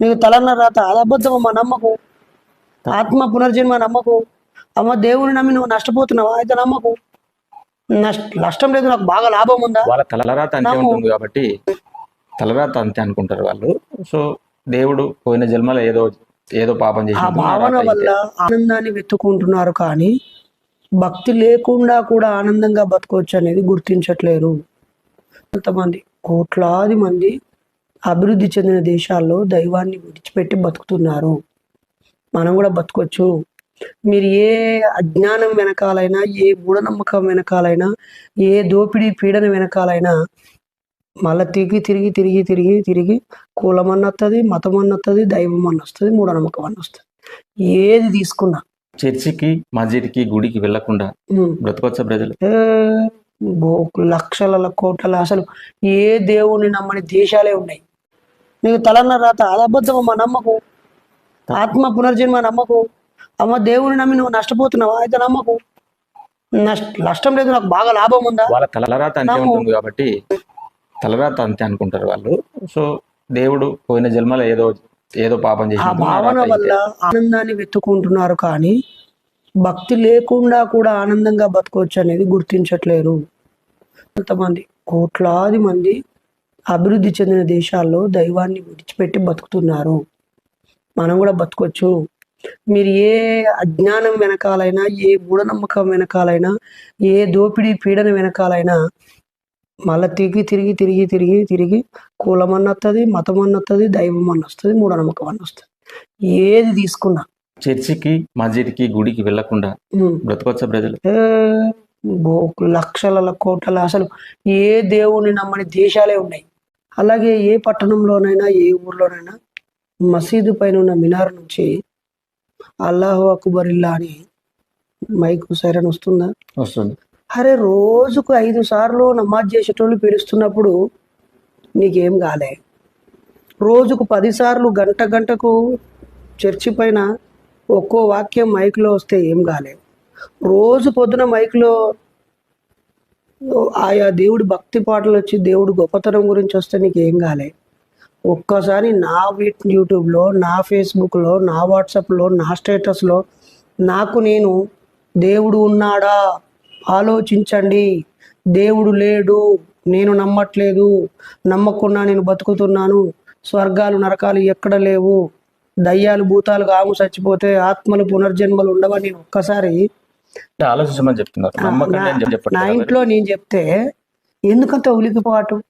నీకు తలన్న రాత అది అబద్ధం అమ్మ నమ్మకు. ఆత్మ పునర్జన్మ నమ్మకు. అమ్మ దేవుని నమ్మి నువ్వు నష్టపోతున్నావా? అయితే నమ్మకు. నష్ట లేదు నాకు బాగా లాభం ఉందా? వాళ్ళ తలరాత అంతే. ఉంటుంది కాబట్టి తలరాత అంతే అనుకుంటారు వాళ్ళు. సో దేవుడు పోయిన జన్మలో ఏదో ఏదో పాపం ఆ చేసి భావన వల్ల ఆనందాన్ని వెతుకుంటున్నారు కానీ భక్తి లేకుండా కూడా ఆనందంగా బతకవచ్చు అనేది గుర్తించట్లేరు. కొంతమంది కోట్లాది మంది అభివృద్ధి చెందిన దేశాల్లో దైవాన్ని విడిచిపెట్టి బతుకుతున్నారు. మనం కూడా బతకొచ్చు. మీరు ఏ అజ్ఞానం వెనకాలైనా ఏ మూఢనమ్మకం వెనకాలైనా ఏ దోపిడీ పీడన వెనకాలైనా మళ్ళీ తిరిగి తిరిగి తిరిగి తిరిగి తిరిగి కులం అన్న వస్తుంది మతం అన్న వస్తుంది దైవం అన్న వస్తుంది మూఢనమ్మకం అన్న వస్తుంది ఏది తీసుకున్నా. చర్చికి మస్జిద్కి గుడికి వెళ్ళకుండా బ్రతకొచ్చా ప్రజలు? లక్షల కోట్ల అసలు ఏ దేవుని నమ్మని దేశాలే ఉన్నాయి. నీకు తలన్న రాత అది అబద్ధం అమ్మ నమ్మకు? ఆత్మ పునర్జన్మ నమ్మకు? అమ్మ దేవుని నమ్మి నువ్వు నష్టపోతున్నావా? అయితే నమ్మకు. నష్ట లేదు నాకు బాగా లాభం ఉందా? వాళ్ళ తలరాత అంతే. ఉంటుంది కాబట్టి తలరాత అంతే అనుకుంటారు వాళ్ళు. సో దేవుడు పోయిన జన్మలో ఏదో ఏదో పాపం చేసి ఆ భావన వల్ల ఆనందాన్ని వెతుకుంటున్నారు కానీ భక్తి లేకుండా కూడా ఆనందంగా బతకవచ్చు అనేది గుర్తించట్లేరు. కొంతమంది కోట్లాది మంది అభివృద్ధి చెందిన దేశాల్లో దైవాన్ని విడిచిపెట్టి బతుకుతున్నారు. మనం కూడా బతకొచ్చు. మీరు ఏ అజ్ఞానం వెనకాలైనా ఏ మూఢనమ్మకం వెనకాలైనా ఏ దోపిడీ పీడన వెనకాలైనా మళ్ళీ తిరిగి తిరిగి తిరిగి తిరిగి తిరిగి కులం అన్న వస్తుంది మతం అన్న వస్తుంది దైవం అన్న వస్తుంది మూఢనమ్మకం అన్న వస్తుంది ఏది తీసుకున్నా. చర్చికి మస్జిద్కి గుడికి వెళ్ళకుండా బ్రతకొచ్చా ప్రజలు? లక్షల కోట్ల అసలు ఏ దేవుని నమ్మని దేశాలే ఉన్నాయి. అలాగే ఏ పట్టణంలోనైనా ఏ ఊర్లోనైనా మసీదు పైన ఉన్న మినార్ నుంచి అల్లాహు అక్బరిల్లా అని మైకు సైరన్ వస్తుందా? వస్తుంది. అరే రోజుకు ఐదు సార్లు నమాజ్ చేసేటోళ్ళు పిలుస్తున్నప్పుడు నీకేం కాలే. రోజుకు పది సార్లు గంట గంటకు చర్చి పైన ఒక్కో వాక్యం మైక్లో వస్తే ఏం కాలే. రోజు పొద్దున మైక్లో ఆయా దేవుడి భక్తి పాటలు వచ్చి దేవుడు గొప్పతనం గురించి వస్తే నీకు ఏం కాలే. ఒక్కసారి నా వీట్ యూట్యూబ్లో నా ఫేస్బుక్లో నా వాట్సాప్లో నా స్టేటస్లో నాకు నేను దేవుడు ఉన్నాడా? ఆలోచించండి. దేవుడు లేడు. నేను నమ్మట్లేదు. నమ్మకుండా నేను బతుకుతున్నాను. స్వర్గాలు నరకాలు ఎక్కడ లేవు. దయ్యాలు భూతాలు కాము చచ్చిపోతే ఆత్మలు పునర్జన్మలు ఉండవని నేను ఒక్కసారి ఆలోచించమని చెప్తున్నారు. నా ఇంట్లో నేను చెప్తే ఎందుకంత ఉలికిపాటు?